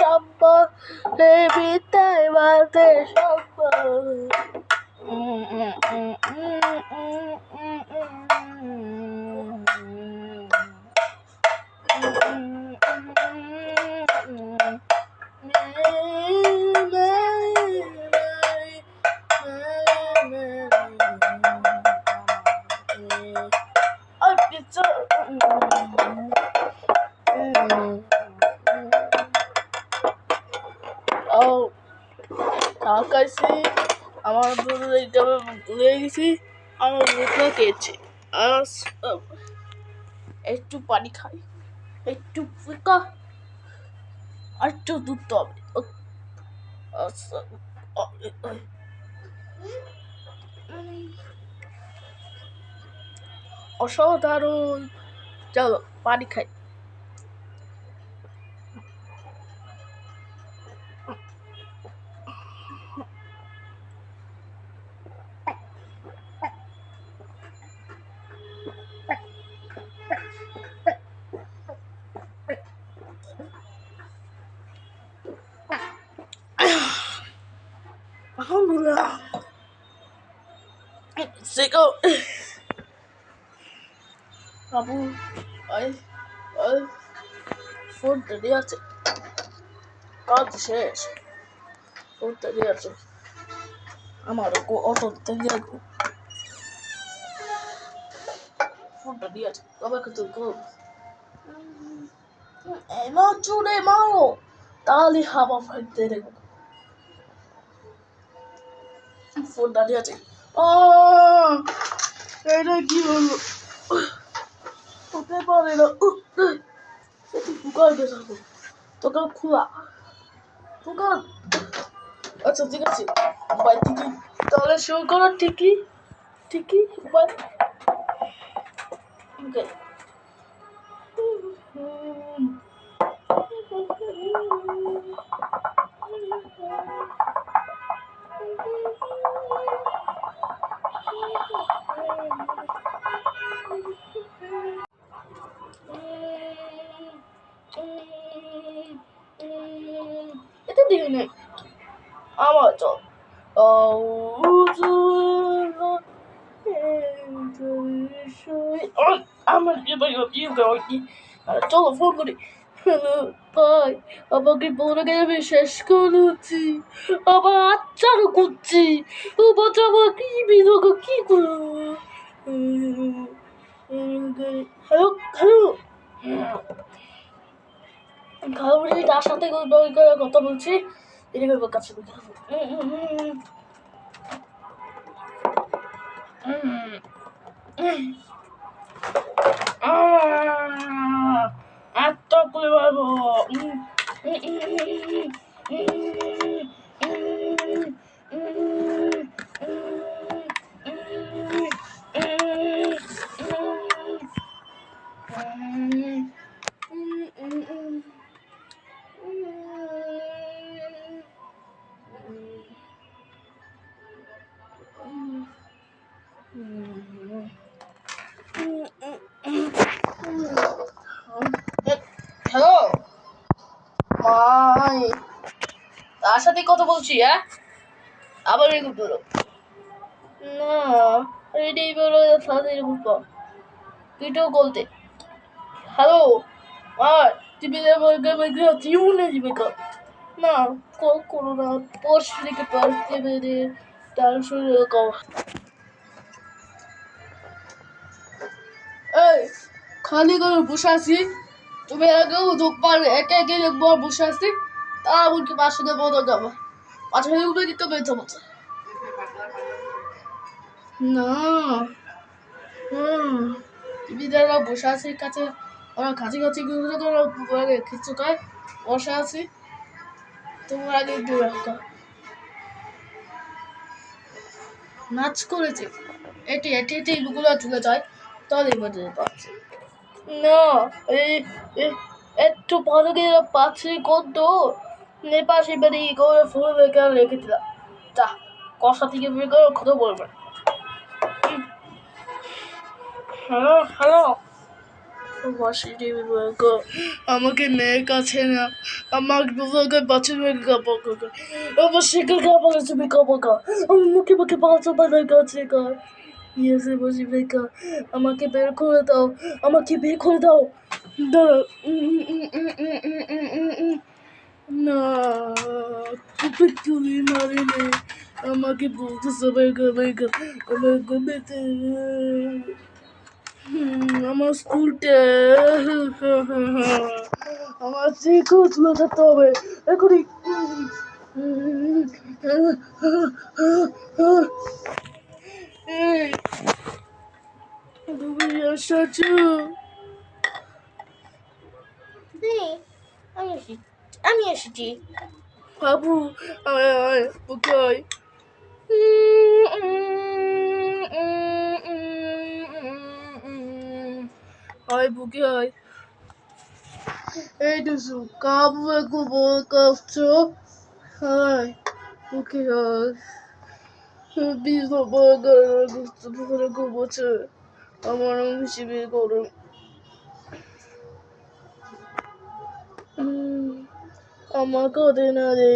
সম্ভব বিদ্যায় বাদে সম্ভব Ay, ভুলে গেছি আমার দুধটা খেয়েছি আর একটু পানি খাই একটু ফুকা আর একটু দুধ হবে আচ্ছা। অসাধারণ চলো পানি খাই আলহামদুলিল্লাহ সেগো বাবু ওই ওই ফোন রেডি আছে। কাজ শেষ। ফোন রেডি আছে। আমার অটো থেকে ফোন রেডি আছে। কবে কিন্তু এমন চুড়ে মারো। তাহলে হাওয়া ফাইতে দেখো। ফোন দাঁড়িয়ে আছে। ও এটা কি হলো? হতে পারে না। দোকান বেসাবো দোকান খোলা। দোকান আচ্ছা ঠিক আছে। উপায় ঠিকই। তাহলে শুরু করো ঠিকই ঠিকই উপায়। নেই আমার চল আমার চলো ফোন করি হ্যালো ভাই আমাকে বলে গেলে আমি শেষ করেছি আবার আচ্ছারও করছি ও বাচ্চা আমার কি বিধক কি করব হ্যালো হ্যালো খাবি তার সাথে কথা বলছি কাছে এত করে পারব হ্যালো সাথে কথা বলছি হ্যাঁ? আবার এরকম বলো না রেডি বলো সাথে এরকম পাও ভিডিও বলতে হ্যালো আর বলতে জীবনে তো না কল করো না। পোস্ট থেকে পারতে পেরে তার শরীরে কম এই খালি করে বসে আছি। তুমি আগেও ঢুকবার একে একে দেখব বসে আছি। তা বলতে পাশে দেবো তো যাব। পাশে উঠে দিতে বেঁচে বলছে না। হুম। টিভিদাররা বসে আছে কাছে। ওরা কাছে কাছে গিয়ে ওরা কিছু খায় বসে আছি। তোমার আগে রাখা নাচ করেছে। এটি এটি এটি এগুলো চলে যায়। তাহলে যেতে পারছে। না এই- একটু ভালো করে পাচ্ছি কত নেপাশে বেরিয়ে করে ফুল রেখে রেখে দিলাম যা কষা থেকে বের করে কথা বলবে হ্যালো হ্যালো আমাকে মেয়ের কাছে না আমার বাবাকে বাচ্চা মেয়েকে কাপা কাকা আমার শিখে কাপা কাছে বেকা বাকা আমার মুখে মুখে বাচ্চা বানার কাছে কা ইয়েসে বসি বেকা আমাকে বের করে দাও আমাকে বের করে দাও দাঁড়াও না তুমি তুলি মারিনি, আমাকে বলতে সবাই গবে আমার গবেতে আমার স্কুলটা, আমার যেতে হবে, এখনই। তুমি এসেছ? আমি আমি এসেছি। বাবু বুকাই আয়। বুকে আয়। এই দুসু কাবু একু বল কাপছো। আয় বুকে আয়। বিশ বর্গার গুস্ত করে ঘুমোচ্ছে। আমার হিসেবে গরম উম, আমার কাঁদে না রে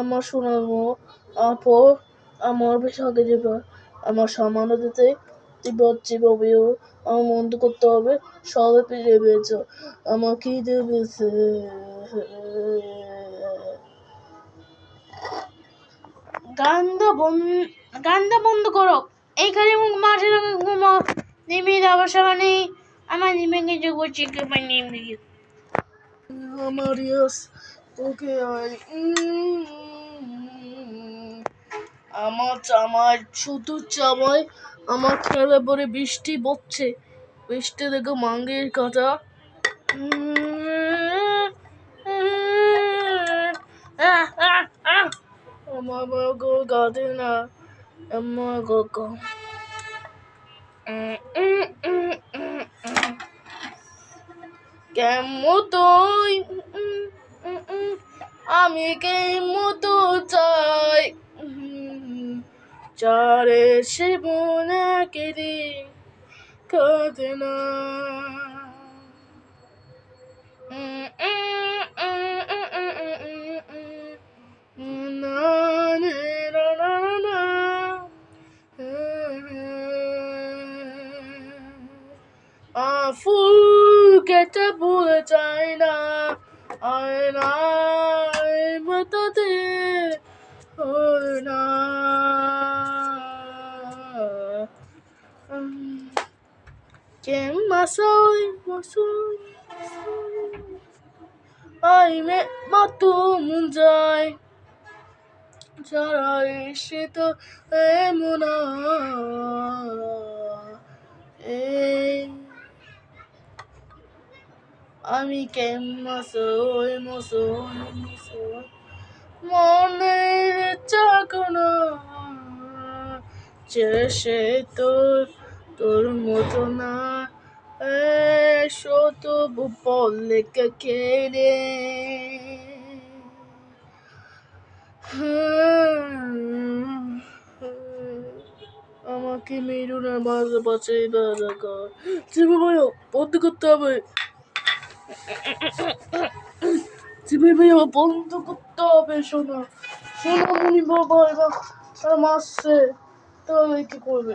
আমার শোনাবো। আপো আমার আগে যাবে আমার সামান্য দিতে এবার যেভাবেও আমার মন্দ করতে হবে সবে ফিরে পেয়েছ আমার কি দেবেছে গান্ধ বন্ধ গান্ধ বন্ধ করো। এইখানে মাঠে ঘুমো। নেমে যাবার সময় নেই আমার নেমে গেছে বলছি আমার ইয়াস ওকে আয় আমার জামাই, শুধু জামাই, আমার খেলা পরে বৃষ্টি পড়ছে। বৃষ্টি দেখো মাঙ্গের কাঁটা। আমার গো গাতে না, আমার গো কেমন কেমতই আমি কে মতো চাই? চারে সে মনে কেড়ে কাঁদে না। না নে না না না ফুল কেটে ভুলে চাই না, আয়নায় মাসই মাসই আই মে মাতু মুঞ্জাই যারা এসে তো এমন এই আমি কেম মাসই মাসই মাসই মনের চাকনা চেষে তোর তোর মতো না শত বলে কেড়ে আমাকে মেরু না মাঝে পাশে বাধা কর। বন্ধ করতে হবে। চিবু ভাইও বন্ধ করতে হবে, শোনা। শোনা মনি বাবা, এবার মারছে। তাহলে কি করবে?